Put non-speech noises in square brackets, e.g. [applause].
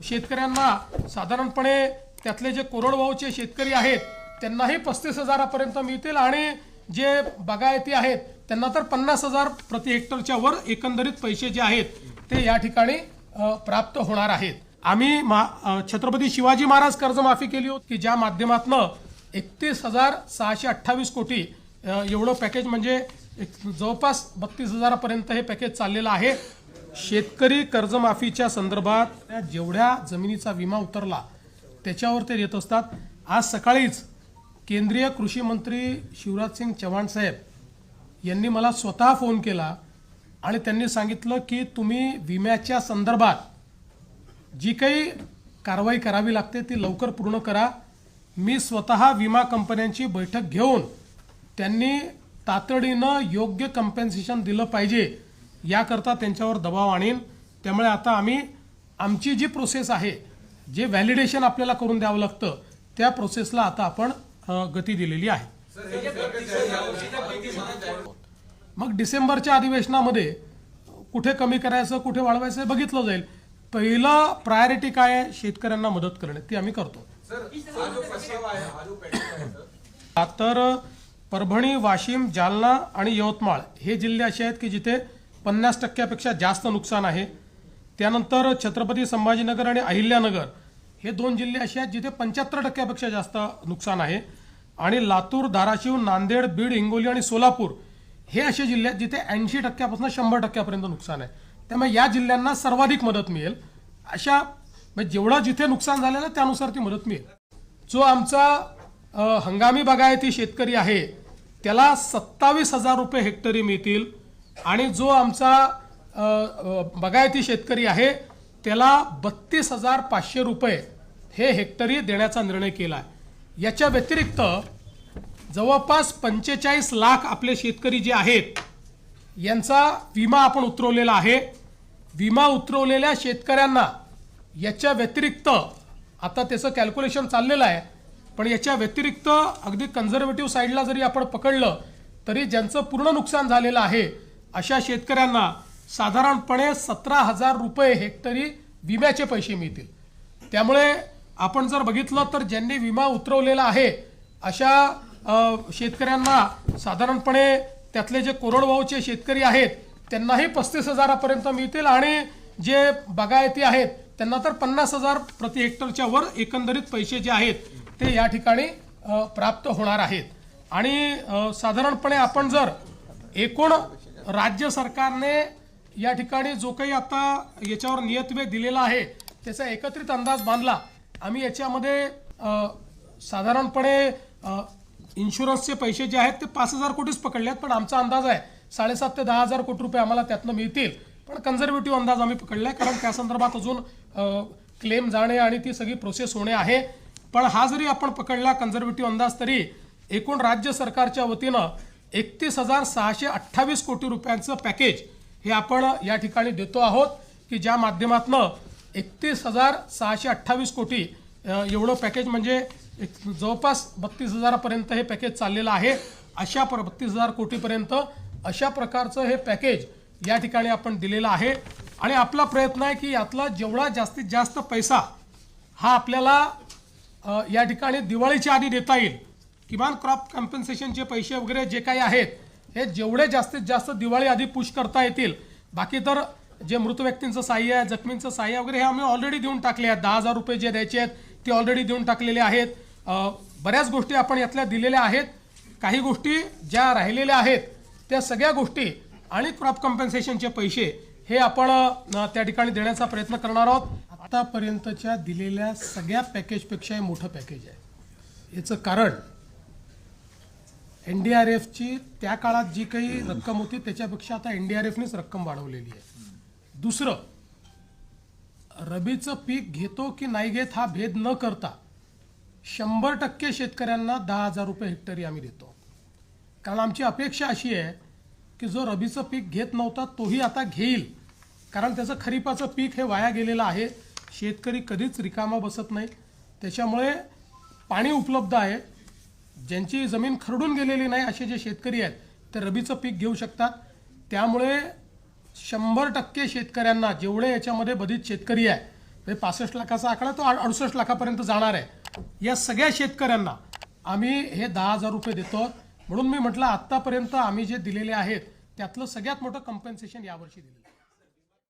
शेतकऱ्यांना साधारणपणे त्यातले जे कोरडवाहूचे शेतकरी आहेत त्यांनाही पस्तीस हजारापर्यंत मिळतील आणि जे बागायती आहेत त्यांना तर पन्नास हजार प्रति हेक्टरच्या वर एकंदरीत पैसे जे आहेत ते या ठिकाणी प्राप्त होणार आहेत. आम्ही मा छत्रपती शिवाजी महाराज कर्जमाफी केली होती की ज्या माध्यमातनं एकतीस हजार सहाशे अठ्ठावीस कोटी एवढं पॅकेज म्हणजे एक जवळपास बत्तीस हजारापर्यंत हे पॅकेज चाललेलं आहे. शेतकरी कर्जमाफीच्या संदर्भात जेवढ्या जमिनीचा विमा उतरला त्याच्यावर ते देत असतात. आज सकाळीच केंद्रीय कृषी मंत्री शिवराज सिंग चव्हाण साहेब यांनी मला स्वतः फोन केला आणि त्यांनी सांगितलं की तुम्ही विम्याच्या संदर्भात जी काही कारवाई करावी लागते ती लवकर पूर्ण करा. मी स्वतः विमा कंपन्यांची बैठक घेऊन त्यांनी तातडीनं योग्य कम्पेन्सेशन दिलं पाहिजे. याकरता त्यांच्यावर दबाव आणीन. त्यामुळे आता आम्ही आमची जी प्रोसेस आहे जे व्हॅलिडेशन आपल्याला करून द्यावं लागतं त्या प्रोसेसला आता आपण गती दिलेली आहे. मग डिसेंबरच्या अधिवेशनामध्ये कुठे कमी करायचं कुठे वाढवायचं बघितलं जाईल. पहिलं प्रायोरिटी काय आहे? शेतकऱ्यांना मदत करणे. ती आम्ही करतो. [coughs] तर परभणी वाशिम जालना आणि यवतमाळ हे जिल्हे असे आहेत की जिथे पन्नास टक्क्यापेक्षा जास्त नुकसान आहे. त्यानंतर छत्रपती संभाजीनगर आणि अहिल्यानगर हे दोन जिल्हे असे आहेत जिथे पंच्याहत्तर टक्क्यापेक्षा जास्त नुकसान आहे. आणि लातूर धाराशिव नांदेड बीड हिंगोली आणि सोलापूर हे असे जिल्हे आहेत जिथे ऐंशी टक्क्यापासून शंभर टक्क्यापर्यंत नुकसान आहे. त्यामुळे या जिल्ह्यांना सर्वाधिक मदत मिळेल. अशा म्हणजे जेवढं जिथे नुकसान झालेलं त्यानुसार ती मदत मिळेल. जो आमचा हंगामी बागायती शेतकरी आहे त्याला सत्तावीस हजार रुपये हेक्टरी मिळतील. आणि जो आमचा बागायती शेतकरी आहे त्याला बत्तीस हजार पाचशे रुपये हे हेक्टरी देण्याचा निर्णय केला आहे याच्या व्यतिरिक्त जवळपास पंचेचाळीस लाख आपले शेतकरी जे आहेत यांचा विमा आपण उतरवलेला आहे. विमा उतरवलेल्या शेतकऱ्यांना याच्या व्यतिरिक्त आता त्याचं कॅल्क्युलेशन चाललेलं आहे पण याच्या व्यतिरिक्त अगदी कन्झर्वेटिव्ह साईडला जरी आपण पकडलं तरी ज्यांचं पूर्ण नुकसान झालेलं आहे अशा शेतकऱ्यांना साधारणपणे सतरा हजार रुपये हेक्टरी विम्याचे पैसे मिळतील. त्यामुळे आपण जर बघितलं तर ज्यांनी विमा उतरवलेला आहे अशा शेतकऱ्यांना साधारणपणे त्यातले जे कोरडवाहूचे शेतकरी आहेत त्यांनाही पस्तीस हजारापर्यंत मिळतील आणि जे बागायती आहेत त्यांना तर पन्नास हजार प्रति हेक्टरच्या वर एकंदरीत पैसे जे आहेत ते या ठिकाणी प्राप्त होणार आहेत. आणि साधारणपणे आपण जर एकूण राज्य सरकारने या ठिकाणी जो काही आता याच्यावर नियतवे दिलेला आहे त्याचा एकत्रित अंदाज बांधला. आम्ही याच्यामध्ये साधारणपणे इन्शुरन्सचे पैसे जे आहेत ते पाच हजार कोटीच पकडले आहेत पण आमचा अंदाज आहे साडेसात ते दहा हजार कोटी रुपये आम्हाला त्यातनं मिळतील. पण कन्झर्वेटिव्ह अंदाज आम्ही पकडला आहे कारण त्या संदर्भात अजून क्लेम जाणे आणि ती सगळी प्रोसेस होणे आहे. पण हा जरी आपण पकडला कन्झर्वेटिव्ह अंदाज तरी एकूण राज्य सरकारच्या वतीनं एकतीस हजार सहाशे अठ्ठावीस कोटी रुपयांचं पॅकेज हे आपण या ठिकाणी देतो आहोत की ज्या माध्यमातनं एकतीस हजार सहाशे अठ्ठावीस कोटी एवढं पॅकेज म्हणजे एक जवळपास बत्तीस हजारापर्यंत हे पॅकेज चाललेलं आहे. अशा प्र बत्तीस हजार कोटीपर्यंत अशा प्रकारचं हे पॅकेज या ठिकाणी आपण दिलेलं आहे. आणि आपला प्रयत्न आहे की यातला जेवढा जास्तीत जास्त पैसा हा आपल्याला या ठिकाणी दिवाळीच्या आधी देता येईल किमान क्रॉप कॉम्पन्सेशनचे पैसे वगैरे जे काही आहेत हे जेवढे जास्तीत जास्त दिवाळी आधी पुश करता येतील. बाकी तर जे मृत व्यक्तींचं सहाय्य आहे जखमींचं सहाय्य वगैरे हे आम्ही ऑलरेडी देऊन टाकले आहेत. दहा हजार रुपये जे द्यायचे आहेत ते ऑलरेडी देऊन टाकलेले आहेत. बऱ्याच गोष्टी आपण यातल्या दिलेल्या आहेत. काही गोष्टी ज्या राहिलेल्या आहेत त्या सगळ्या गोष्टी आणि क्रॉप कॉम्पन्सेशनचे पैसे हे आपण त्या ठिकाणी देण्याचा प्रयत्न करणार आहोत. आतापर्यंतच्या दिलेल्या सगळ्या पॅकेजपेक्षा हे मोठं पॅकेज आहे. याचं कारण एन डी आर एफची त्या काळात जी काही रक्कम होती त्याच्यापेक्षा आता एन डी आर एफनेच रक्कम वाढवलेली आहे. दुसरं रबीचं पीक घेतो की नाही घेत हा भेद न करता शंभर टक्के शेतकऱ्यांना दहा हजार रुपये हेक्टरी आम्ही देतो. कारण आमची अपेक्षा अशी आहे की जो रबीचं पीक घेत नव्हता तोही आता घेईल. कारण त्याचं खरीपाचं पीक हे वाया गेलेलं आहे. शेतकरी कधीच रिकामा बसत नाही. त्याच्यामुळे पाणी उपलब्ध आहे. ज्यांची जमीन खरडून गेलेली नाही असे जे शेतकरी आहेत ते रबीचं पीक घेऊ शकतात त्यामुळे शंभर टक्के शेतकऱ्यांना जेवढे याच्यामध्ये बधित शेतकरी आहे म्हणजे पासष्ट लाखाचा आकडा तो अडुसष्ट लाखापर्यंत जाणार आहे. या सगळ्या शेतकऱ्यांना आम्ही हे दहा हजार रुपये देतो. म्हणून मी म्हटलं आत्तापर्यंत आम्ही जे दिलेले आहेत त्यातलं सगळ्यात मोठं कम्पेन्सेशन यावर्षी दिलेलं आहे.